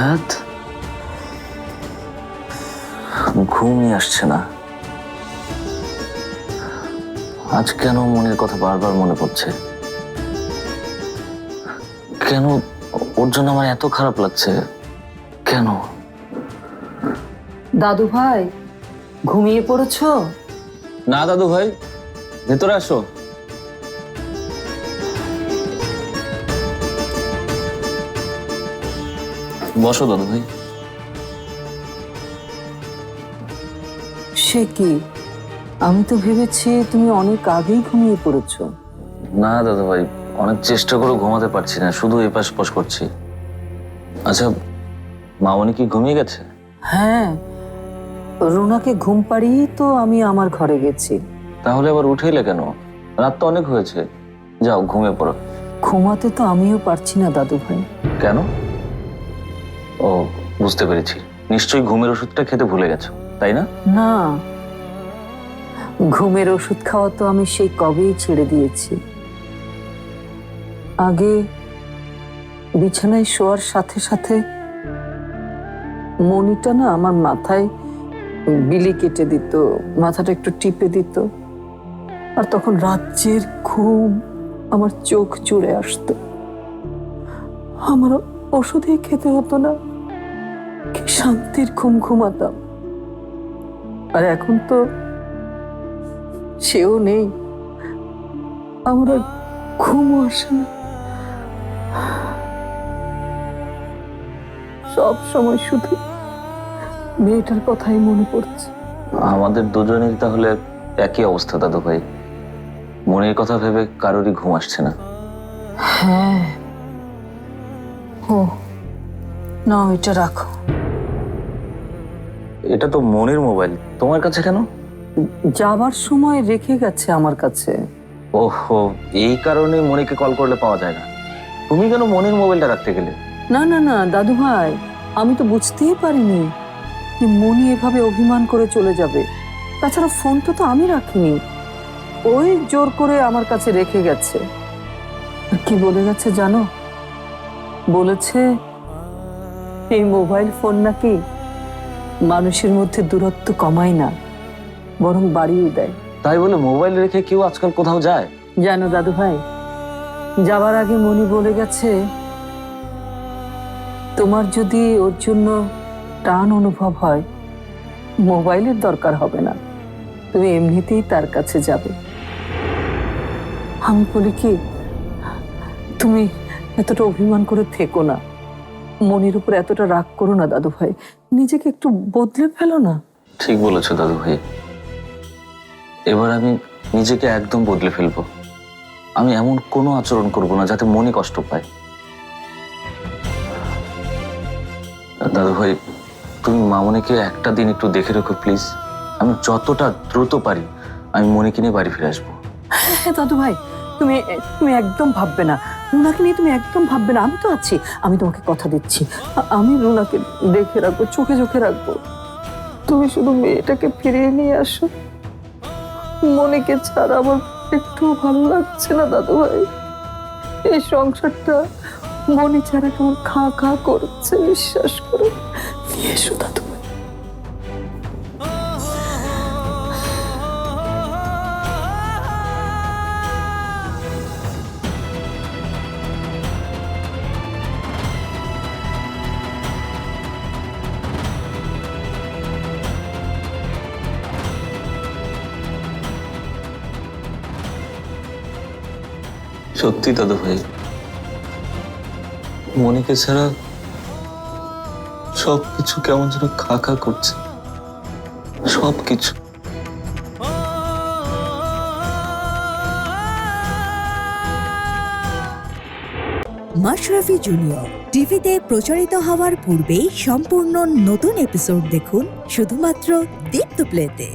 ধ্যাত ঘুমই আসছে না। আজ কেন মনের কথা বারবার মনে পড়ছে? কেন ওর জন্য আমার এত খারাপ লাগছে? কেন? দাদু ভাই ঘুমিয়ে পড়েছো? না দাদু ভাই ভেতরে আসো। বসো দাদু ভাই। সে কি? আমি তো ভেবেছি তুমি অনেক আগেই ঘুমিয়ে পড়েছো। না দাদা ভাই অনেক চেষ্টা করে ঘুমাতে পারছি না শুধু এপাশ পশ করছি। আচ্ছা মামনি কি ঘুমিয়ে গেছে? হ্যাঁ রুনাকে ঘুম পাড়িয়েই তো আমি আমার ঘরে গেছি। তাহলে আবার উঠে এলে কেন? রাত তো অনেক হয়েছে। যাও ঘুমিয়ে পড়ো। ঘুমাতে তো আমিও পারছি না দাদু ভাই কেন? ও, বুঝতে পেরেছি। নিশ্চয়ই ঘুমের ওষুধটা খেতে ভুলে গেছো, তাই না? না। ঘুমের ওষুধ খাওয়া তো আমি সেই কবেই ছেড়ে দিয়েছি। আগে বিছানায় শোয়ার সাথে সাথে মনিটা না আমার মাথায় বিলি কেটে দিত, মাথাটা একটু টিপে দিত। আর তখন রাজ্যের ঘুম আমার চোখ জুড়ে আসতো। আমার ওষুধই খেতে হতো না। শান্তির ঘুম ঘুমাতাম। আর এখন তো সেও নেই। আমার ঘুমও আসে না। সব সময় শুধু মেয়েটার কথাই মনে পড়ছে। আমাদের দুজনেরই তাহলে একই অবস্থা দাদু ভাই। মনের কথা ভেবে কারোরই ঘুম আসছে না। হ্যাঁ। ও না এটা রাখো। এটা তো মনের মোবাইল। তোমার কাছে কেন? যাবার সময় রেখে গেছে আমার কাছে। ওহো এই কারণে মনিকে কল করলে পাওয়া যায় না। তুমি কেন মনের মোবাইলটা রাখতে গেলে? না না না দাদু ভাই আমি তো বুঝতেই পারিনি যে মনি এভাবে অভিমান করে চলে যাবে। তাছাড়া ফোনটা তো আমি রাখিনি। ওই জোর করে আমার কাছে রেখে গেছে। কি বলে গেছে জানো? বলেছে এই মোবাইল ফোন নাকি মানুষের মধ্যে দূরত্ব কমায় না বরং বাড়িয়ে দেয়। তাই বলে মোবাইল রেখে কেউ আজকাল কোথাও যায়? জানো দাদু ভাই যাবার আগে মনি বলে গেছে তোমার যদি ওর জন্য টান অনুভব হয় মোবাইলের দরকার হবে না। তুমি এমনিতেই তার কাছে যাবে। আমি বলি কি তুমি এতটা অভিমান করে থেকো না। মনির উপর এতটা রাগ করো না দাদু ভাই। নিজেকে একটু বদলে ফেলো না। ঠিক বলেছ দাদু ভাই। এবার আমি নিজেকে একদম বদলে ফেলব। আমি এমন কোনো আচরণ করব না যাতে মনে কষ্ট পায়। দাদু ভাই তুমি মামনিকে একটা দিন একটু দেখে রেখো প্লিজ। আমি যতটা দ্রুত পারি আমি মনিকে নিয়ে বাড়ি ফিরে আসব। হ্যাঁ দাদু ভাই তুমি তুমি একদম ভাববে না। রুনাকে নিয়ে তুমি একদম ভাববে না, আমি তো আছি। আমি তোমাকে কথা দিচ্ছি। আমি রুনাকে দেখে রাখব, চোখে চোখে রাখব। তুমি শুধু মেয়েটাকে ফিরিয়ে নিয়ে আসো। মনেকে ছাড়া আমার একটু ভালো লাগছে না দাদু ভাই এই সংসারটা মনে ছাড়া কেমন খা খা করছে, বিশ্বাস করে। এসো, দাদু। সত্যি দাদু ভাই, মনিকে ছাড়া সবকিছু কেমন যেন খা খা করছে, সবকিছু। মাশরাফি জুনিয়র, টিভিতে প্রচারিত হওয়ার পূর্বেই সম্পূর্ণ নতুন এপিসোড দেখুন শুধুমাত্র দীপ্ত প্লেতে